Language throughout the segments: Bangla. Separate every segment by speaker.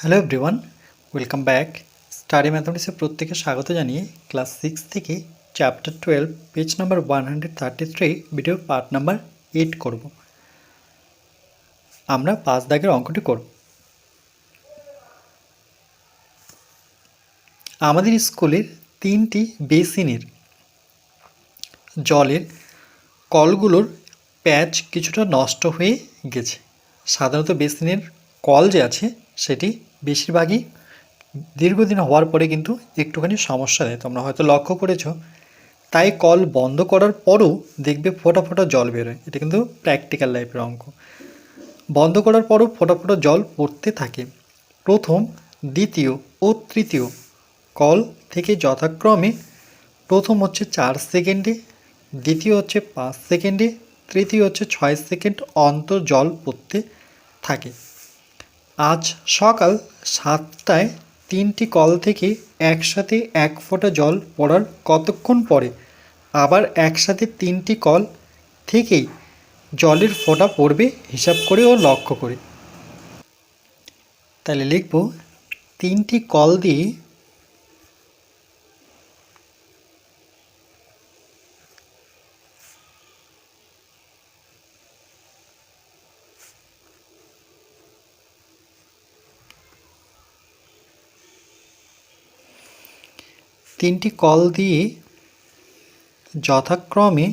Speaker 1: Hello everyone welcome back study ম্যাথমেটিক্সে প্রত্যেকে স্বাগত জানিয়ে ক্লাস সিক্স থেকে chapter twelve page number one hundred thirty three video part number eight করব। আমরা পাঁচ দাগের অঙ্কটি করব। আমাদের স্কুলের তিনটি বেসিনের জলের কলগুলোর প্যাচ কিছুটা নষ্ট হয়ে গেছে। সাধারণত বেসিনের কল যে আছে সেটি বেশিরভাগই দীর্ঘদিন হওয়ার পরে কিন্তু একটুখানি সমস্যা দেয় তোমরা হয়তো লক্ষ্য করেছ, তাই কল বন্ধ করার পরও দেখবে ফোটা ফোটা জল বেরোয়। এটা কিন্তু প্র্যাকটিক্যাল লাইফের অঙ্ক। বন্ধ করার পরও ফোটা ফোটা জল পড়তে থাকে। প্রথম, দ্বিতীয় ও তৃতীয় কল থেকে যথাক্রমে প্রথম হচ্ছে চার সেকেন্ডে, দ্বিতীয় হচ্ছে পাঁচ সেকেন্ডে, তৃতীয় হচ্ছে ছয় সেকেন্ড অন্তর জল পড়তে থাকে। আজ সকাল সাতটায় তিনটি কল থেকে একসাথে এক ফোঁটা জল পড়ার কতক্ষণ পরে? আবার একসাথে তিনটি কল থেকেই জলের ফোঁটা পড়বে হিসাব করে ও লক্ষ্য করে। তাহলে লিখব, তিনটি কল দিয়ে তিনটি কল দিয়ে যথাক্রমে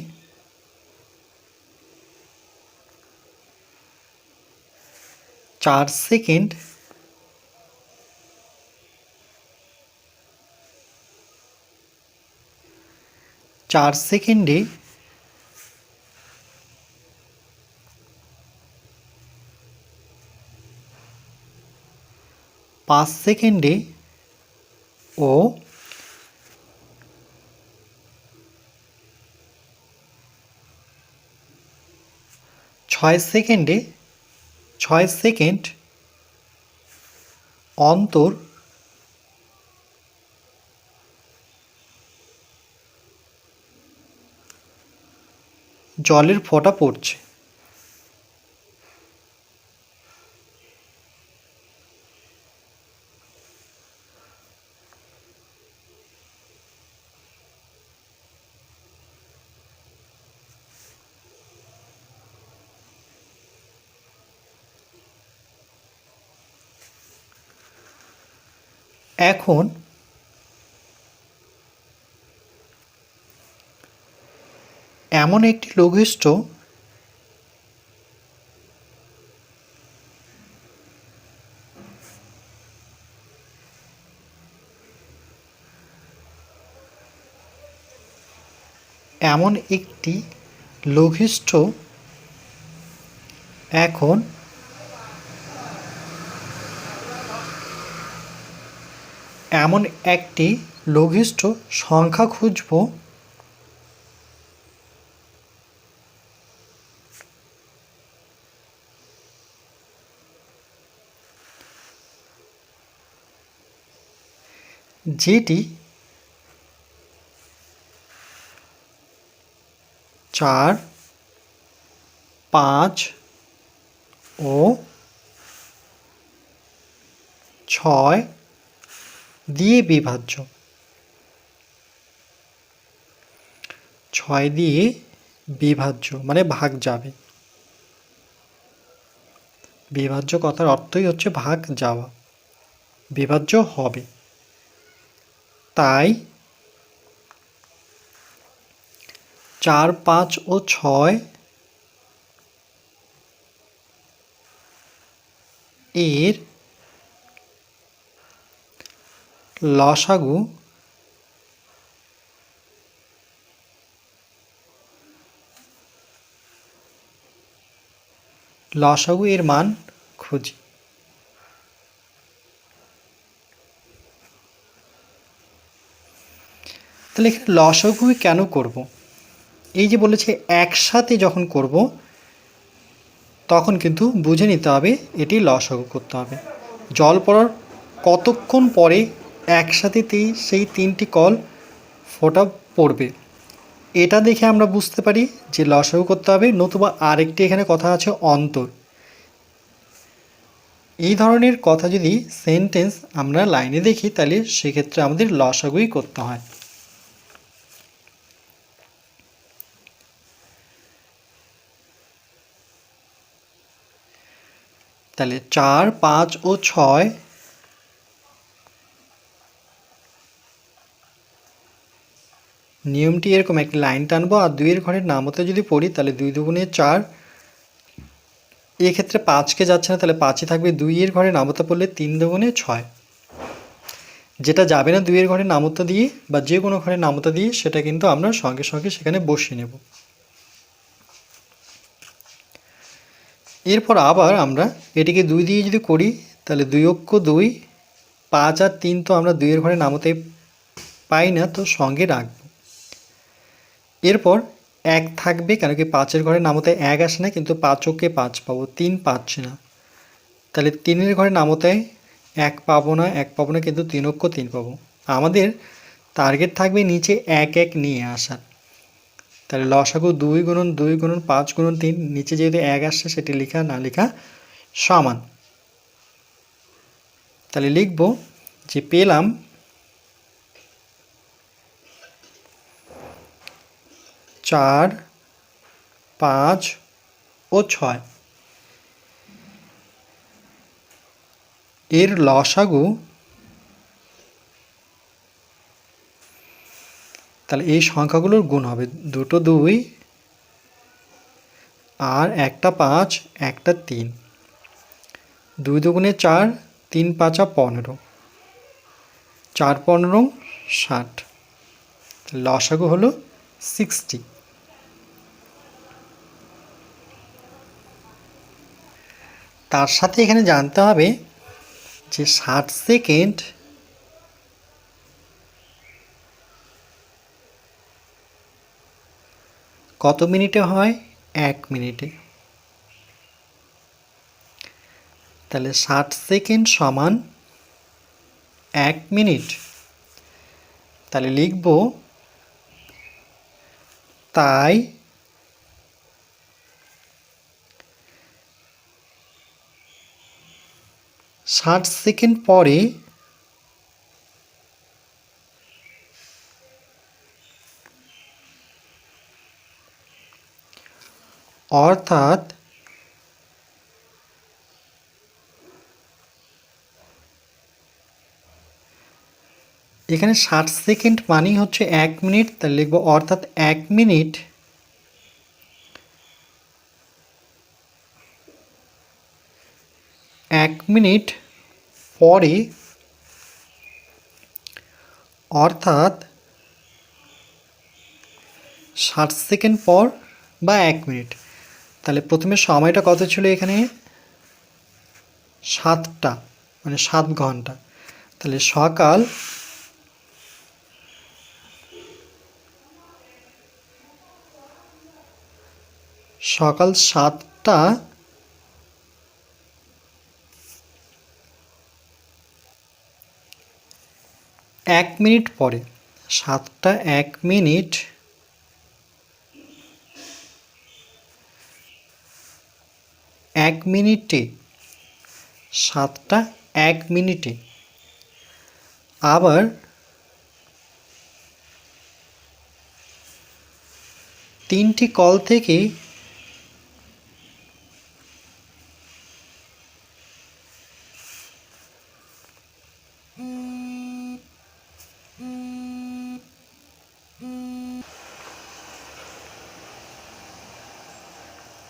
Speaker 1: চার সেকেন্ড চার সেকেন্ডে পাঁচ সেকেন্ডে ও ছয় সেকেন্ডে ছয় সেকেন্ড অন্তর জলের ফোঁটা পড়ছে। এখন এমন একটি লঘিষ্ঠ এমন একটি লঘিষ্ঠ এখন এমন একটি লঘিষ্ঠ সংখ্যা খুঁজব। যেটি চার পাঁচ ও ছয় দিয়ে বিভাজ্য। ছয় দিয়ে বিভাজ্য মানে ভাগ যাবে। বিভাজ্য কথার অর্থই হচ্ছে ভাগ যাওয়া। বিভাজ্য হবে। তাই চার, পাঁচ ও ছয় এর লসাগু লসাগু এর মান খুঁজি। তাহলে এখানে লসাগু কেন করব? এই যে বলেছে একসাথে যখন করব, তখন কিন্তু বুঝে নিতে হবে এটি লসাগু করতে হবে। জল পড়ার কতক্ষণ পরে একসাথে তি- সেই তিনটি কল ফোটা পড়বে। এটা দেখে আমরা বুঝতে পারি যে লসাগু করতে হবে, নতুবা আরেকটি এখানে কথা আছে অন্তর। এই ধরনের কথা যদি সেন্টেন্স আমরা লাইনে দেখি, তাহলে সেক্ষেত্রে আমাদের লসাগুই করতে হয়। তাহলে চার, পাঁচ ও ছয় নিয়মটি এরকম, একটি লাইন টানবো আর দুইয়ের ঘরের নামতে যদি পড়ি, তাহলে দুই দুগুণে চার। এক্ষেত্রে পাঁচকে যাচ্ছে না, তাহলে পাঁচই থাকবে দুইয়ের ঘরে নামতা পড়লে তিন দুগুণে ছয়। যেটা যাবে না দুইয়ের ঘরে নামতা দিয়ে বা যে কোনো ঘরে নামতা দিয়ে, সেটা কিন্তু আমরা সঙ্গে সঙ্গে সেখানে বসিয়ে নেব। এরপর আবার আমরা এটিকে দুই দিয়ে যদি করি, তাহলে দুই অক্ষ দুই, পাঁচ আর তিন তো আমরা দুইয়ের ঘরে নামতে পাই না, তো সঙ্গে রাখব। এরপর এক থাকবে কেন কি পাঁচের ঘরে নামতে এক আসে না, কিন্তু পাঁচ অক্ষে পাঁচ পাবো, তিন পাচ্ছি না। তাহলে তিনের ঘরে নামতে এক পাবো না, এক পাবো না, কিন্তু তিন অক্ষ তিন পাবো। আমাদের টার্গেট থাকবে নিচে এক এক নিয়ে আসার। তাহলে লসাগু দুই গুণন দুই গুণন পাঁচ গুণন তিন, নিচে যেহেতু এক আসছে সেটি লেখা না লেখা সমান। তাহলে লিখব যে পেলাম চার, পাঁচ ও ছয়। এর লসাগু তাহলে এই সংখ্যাগুলোর গুণ হবে। দুটো দুই, আর একটা পাঁচ, একটা তিন। দুই দুগুণে চার, তিন পাঁচা পনেরো। চার পনেরো, ষাট। লসাগু হলো সিক্সটি তার সাথে এখানে জানতে হবে যে ষাট সেকেন্ড কত মিনিটে হয়? এক মিনিটে। তাহলে ষাট সেকেন্ড সমান এক মিনিট। তাহলে লিখব, তাই ষাট সেকেন্ড পরে অর্থাৎ এখানে ষাট সেকেন্ড মানেই হচ্ছে এক মিনিট, তাহলে লিখব অর্থাৎ এক মিনিট এক মিনিট পরে অর্থাৎ ষাট সেকেন্ড পর বা এক মিনিট। তাহলে প্রথমে সময়টা কত ছিল এখানে? সাতটা মানে সাত ঘণ্টা। তাহলে সকাল সকাল সাতটা এক মিনিট পরে। সাতটা এক মিনিট। এক মিনিটে। সাতটা এক মিনিটে। আবার তিনটি কল থেকে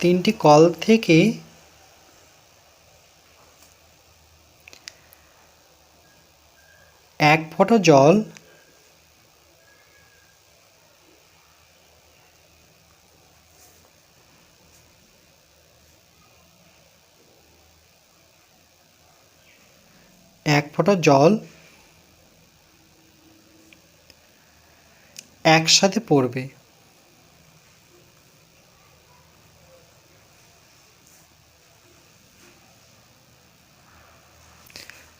Speaker 1: তিনটি কল থেকে এক ফোঁটা জল এক ফোঁটা জল একসাথে পড়বে।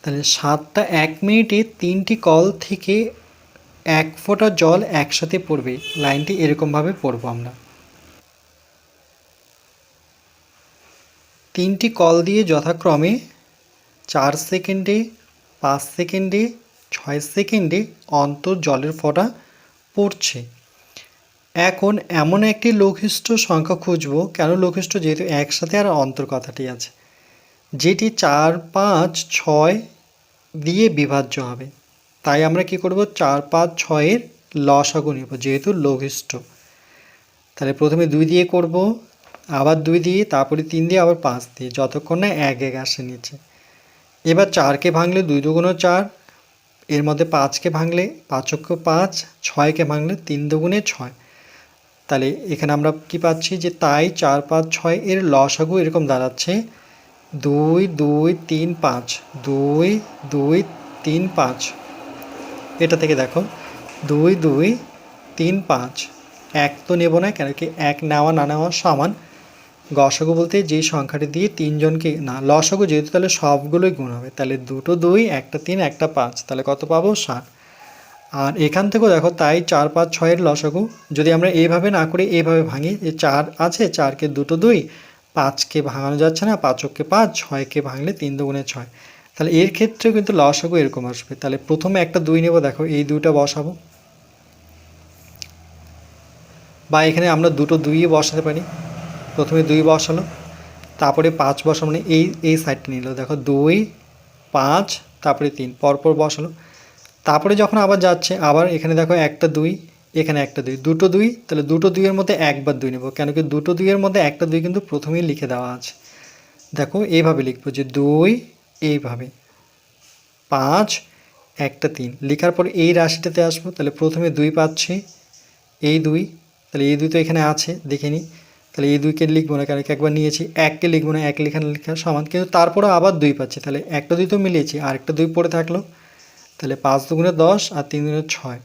Speaker 1: তাহলে সাতটা এক মিনিটে তিনটি কল থেকে এক ফোঁটা জল একসাথে পড়বে। লাইনটি এরকমভাবে পড়ব আমরা। তিনটি কল দিয়ে যথাক্রমে চার সেকেন্ডে, পাঁচ সেকেন্ডে, ছয় সেকেন্ডে অন্তর জলের ফোঁটা পড়ছে। এখন এমন একটি লঘিষ্ঠ সংখ্যা খুঁজব, কেন লঘিষ্ঠ? যেহেতু একসাথে আর অন্তর কথাটি আছে। যেটি চার, পাঁচ, ছয় দিয়ে বিভাজ্য হবে। তাই আমরা কি করব? চার, পাঁচ, ছয়ের লসাগু নেব যেহেতু লঘিষ্ঠ। তাহলে প্রথমে দুই দিয়ে করব, আবার দুই দিয়ে, তারপরে তিন দিয়ে, আবার পাঁচ দিয়ে, যতক্ষণ না এক এক আসে নিচে। এবার চারকে ভাঙলে দুই দুগুণো চার, এর মধ্যে পাঁচকে ভাঙলে পাঁচক্য পাঁচ, ছয়কে ভাঙলে তিন দুগুণে ছয়। তাহলে এখানে আমরা কি পাচ্ছি? যে তাই চার, পাঁচ, ছয় এর লসাগু এরকম দাঁড়াচ্ছে দুই দুই, তিন, পাঁচ। দুই দুই, তিন, পাঁচ। এটা থেকে দেখো। দুই দুই, তিন, পাঁচ। এক তো নেব না, কেন কি এক নেওয়া, না নেওয়া সমান। গসাগু বলতে যে সংখ্যাটি দিয়ে তিনজনকে না, লসগু যেহেতু, তাহলে সবগুলোই গুণ হবে। তাহলে দুটো দুই, একটা তিন, একটা পাঁচ। তাহলে কত পাবো? ষাট। আর এখান থেকেও দেখো, তাই চার, পাঁচ, ছয়ের লসাগু। যদি আমরা এইভাবে না করে এইভাবে ভাঙি, যে চার আছে, চারকে দুটো দুই পাঁচকে ভাঙানো যাচ্ছে না পাঁচককে পাঁচ, ছয়কে ভাঙলে তিন দুগুণে ছয়। তাহলে এর ক্ষেত্রেও কিন্তু লসাগু এরকম আসবে। তাহলে প্রথমে একটা দুই নেব, দেখো এই দুইটা বসাবো। বা এখানে আমরা দুটো দুই বসাতে পারি। প্রথমে দুই বসালো, তারপরে পাঁচ বসালো মানে এই এই সাইডটা নিল। দেখো দুই, পাঁচ, তারপরে তিন, পরপর বসালো। তারপরে যখন আবার যাচ্ছে, আবার এখানে দেখো একটা দুই এখানে একটা দুই, দুটো দুই, তাহলে দুটো দুইয়ের মধ্যে একবার দুই নেব, কেন কি দুটো দুইয়ের মধ্যে একটা দুই কিন্তু প্রথমেই লিখে দেওয়া আছে। দেখো, এইভাবে লিখব যে দুই, এইভাবে। পাঁচ, একটা তিন। লেখার পর এই রাশিটাতে আসব, তাহলে প্রথমে দুই পাচ্ছি, এই দুই, তাহলে এই দুই তো এখানে আছে, দেখে নিই তাহলে এই দুইকে লিখব না, কারণ একবার নিয়েছি, এককে লিখব না, এক লেখা লেখা সমান, কিন্তু তারপরে আবার দুই পাচ্ছি। তাহলে একটা দুই তো মিলিয়েছি, আরেকটা দুই পড়ে থাকল। তাহলে পাঁচ দুগুণে দশ আর তিন দুগুণে ছয়।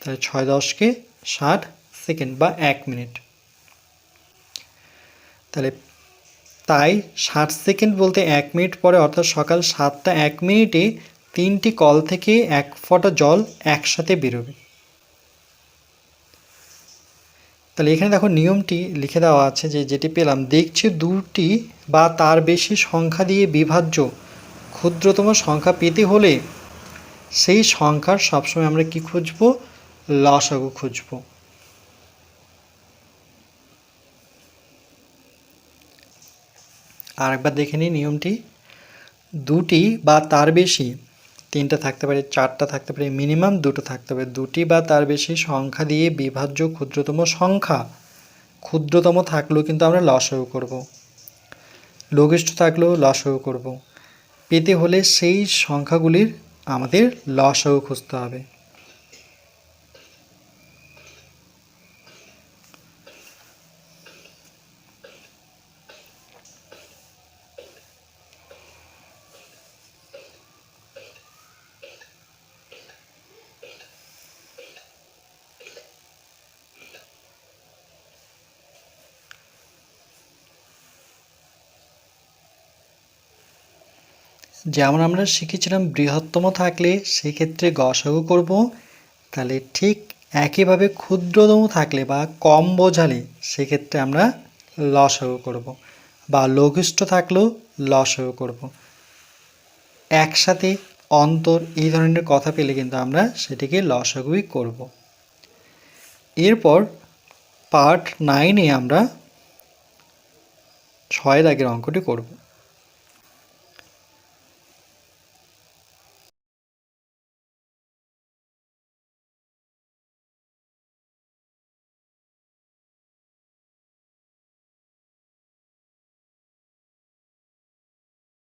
Speaker 1: তাহলে ছয় দশকে ষাট সেকেন্ড বা এক মিনিট। তাহলে তাই ষাট সেকেন্ড বলতে এক মিনিট পরে, অর্থাৎ সকাল সাতটা এক মিনিটে তিনটি কল থেকে এক ফোঁটা জল একসাথে বেরোবে। তাহলে এখানে দেখো নিয়মটি লিখে দেওয়া আছে যে যেটি পেলাম, দেখছি দুটি বা তার বেশি সংখ্যা দিয়ে বিভাজ্য ক্ষুদ্রতম সংখ্যা পেতে হলে সেই সংখ্যার সবসময় আমরা কি খুঁজব? লসাগু খুঁজব। আর একবার দেখে নিই নিয়মটি। দুটি বা তার বেশি, তিনটা থাকতে পারে, চারটা থাকতে পারে, মিনিমাম দুটো থাকতে পারে। দুটি বা তার বেশি সংখ্যা দিয়ে বিভাজ্য ক্ষুদ্রতম সংখ্যা, ক্ষুদ্রতম থাকলেও কিন্তু আমরা লসাগু করব। লঘিষ্ঠ থাকলেও লসাগু করব। পেতে হলে সেই সংখ্যাগুলির আমাদের লসাগু খুঁজতে হবে। যেমন আমরা শিখেছিলাম বৃহত্তম থাকলে সেক্ষেত্রে গসাগু করব, তাহলে ঠিক একইভাবে ক্ষুদ্রতম থাকলে বা কম বোঝালে সেক্ষেত্রে আমরা লসাগু করব বা লঘিষ্ঠ থাকলেও লসাগু করব। একসাথে অন্তর এই ধরনের কথা পেলে কিন্তু আমরা সেটিকে লসাগুই করব। এরপর পার্ট নাইনে আমরা ছয় দাগের অঙ্কটি করব।